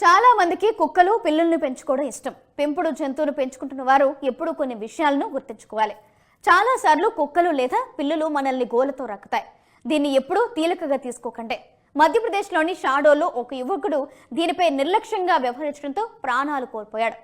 చాలా మందికి కుక్కలు పిల్లుల్ని పెంచుకోవడం ఇష్టం. పెంపుడు జంతువును పెంచుకుంటున్న వారు ఎప్పుడూ కొన్ని విషయాలను గుర్తుంచుకోవాలి. చాలా సార్లు కుక్కలు లేదా పిల్లులు మనల్ని గోలతో రక్కుతాయి. దీన్ని ఎప్పుడూ తేలికగా తీసుకోకండి. మధ్యప్రదేశ్లోని షాడోలో ఒక యువకుడు దీనిపై నిర్లక్ష్యంగా వ్యవహరించడంతో ప్రాణాలు కోల్పోయాడు.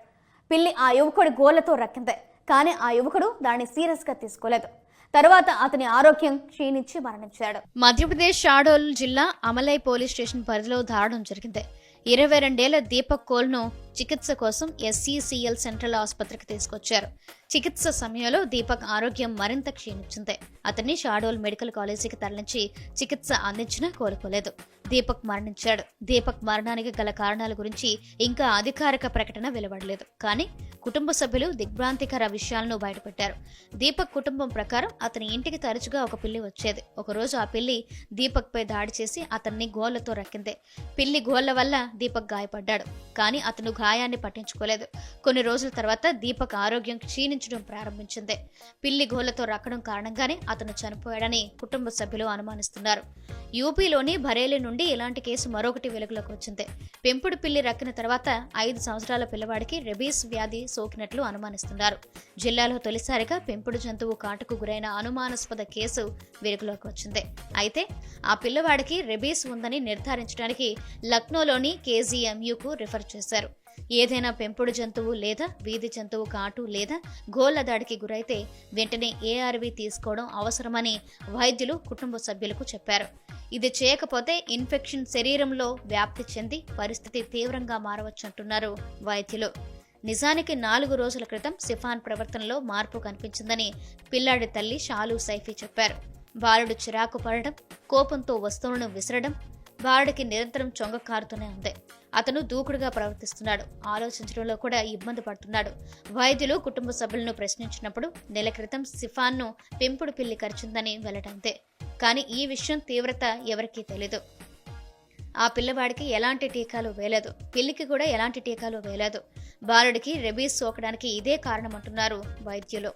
పిల్లి ఆ యువకుడి గోలతో రక్కింది. కానీ ఆ యువకుడు దాన్ని సీరియస్గా తీసుకోలేదు. తర్వాత అతని ఆరోగ్యం క్షీణించి మరణించాడు. మధ్యప్రదేశ్ షాడోల్ జిల్లా అమలై పోలీస్ స్టేషన్ పరిధిలో దారుణం జరిగింది. ఇరవై రెండేళ్ళ దీపక్ కోల్ను చికిత్స కోసం ఎస్సీసీఎల్ సెంట్రల్ ఆసుపత్రికి తీసుకొచ్చారు. చికిత్స సమయంలో దీపక్ ఆరోగ్యం మరింత క్షీణించింది. అతన్ని షాడోల్ మెడికల్ కాలేజీకి తరలించి చికిత్స అందించినా కోలుకోలేదు. దీపక్ మరణించాడు. దీపక్ మరణానికి గల కారణాల గురించి ఇంకా అధికారిక ప్రకటన వెలువడలేదు. కానీ కుటుంబ సభ్యులు దిగ్భ్రాంతికర విషయాలను బయటపెట్టారు. దీపక్ కుటుంబం ప్రకారం అతని ఇంటికి తరచుగా ఒక పిల్లి వచ్చేది. ఒకరోజు ఆ పిల్లి దీపక్పై దాడి చేసి అతన్ని గోళ్ళతో రక్కింది. పిల్లి గోళ్ళ వల్ల దీపక్ గాయపడ్డాడు. కానీ అతను గాయాన్ని పట్టించుకోలేదు. కొన్ని రోజుల తర్వాత దీపక్ ఆరోగ్యం క్షీణించడం ప్రారంభించింది. పిల్లి గోళ్ళతో రక్కడం కారణంగానే అతను చనిపోయాడని కుటుంబ సభ్యులు అనుమానిస్తున్నారు. యూపీలోని బరేలీ నుండి ఇలాంటి కేసు మరొకటి వెలుగులోకి వచ్చింది. పెంపుడు పిల్లి రక్కిన తర్వాత ఐదు సంవత్సరాల పిల్లవాడికి రెబీస్ వ్యాధి సోకినట్లు అనుమానిస్తున్నారు. జిల్లాలో తొలిసారిగా పెంపుడు జంతువు కాటుకు గురైన అనుమానాస్పద కేసు వెలుగులోకి వచ్చింది. అయితే ఆ పిల్లవాడికి రెబీస్ ఉందని నిర్ధారించడానికి లక్నోలోని కేజీఎంయుకు రిఫర్ చేశారు. ఏదైనా పెంపుడు జంతువు లేదా వీధి జంతువు కాటు లేదా గోళ్ళ దాడికి గురైతే వెంటనే ఏఆర్వి తీసుకోవడం అవసరమని వైద్యులు కుటుంబ సభ్యులకు చెప్పారు. ఇది చేయకపోతే ఇన్ఫెక్షన్ శరీరంలో వ్యాప్తి చెంది పరిస్థితి తీవ్రంగా మారవచ్చంటున్నారు వైద్యులు. నిజానికి నాలుగు రోజుల క్రితం సిఫాన్ ప్రవర్తనలో మార్పు కనిపించిందని పిల్లాడి తల్లి షాలు సైఫీ చెప్పారు. బాలుడు చిరాకు పడడం కోపంతో వస్తువులను విసరడం బాలుడికి నిరంతరం చొంగ కారుతూనే ఉంది. అతను దూకుడుగా ప్రవర్తిస్తున్నాడు. ఆలోచించడంలో కూడా ఇబ్బంది పడుతున్నాడు. వైద్యులు కుటుంబ సభ్యులను ప్రశ్నించినప్పుడు నెల క్రితం సిఫాన్ను పెంపుడు పిల్లి కరిచిందని వెళ్ళటంతే కానీ ఈ విషయం తీవ్రత ఎవరికీ తెలీదు. ఆ పిల్లవాడికి ఎలాంటి టీకాలు వేయలేదు. పిల్లికి కూడా ఎలాంటి టీకాలు వేయలేదు. బాలుడికి రెబీస్ సోకడానికి ఇదే కారణమంటున్నారు వైద్యులు.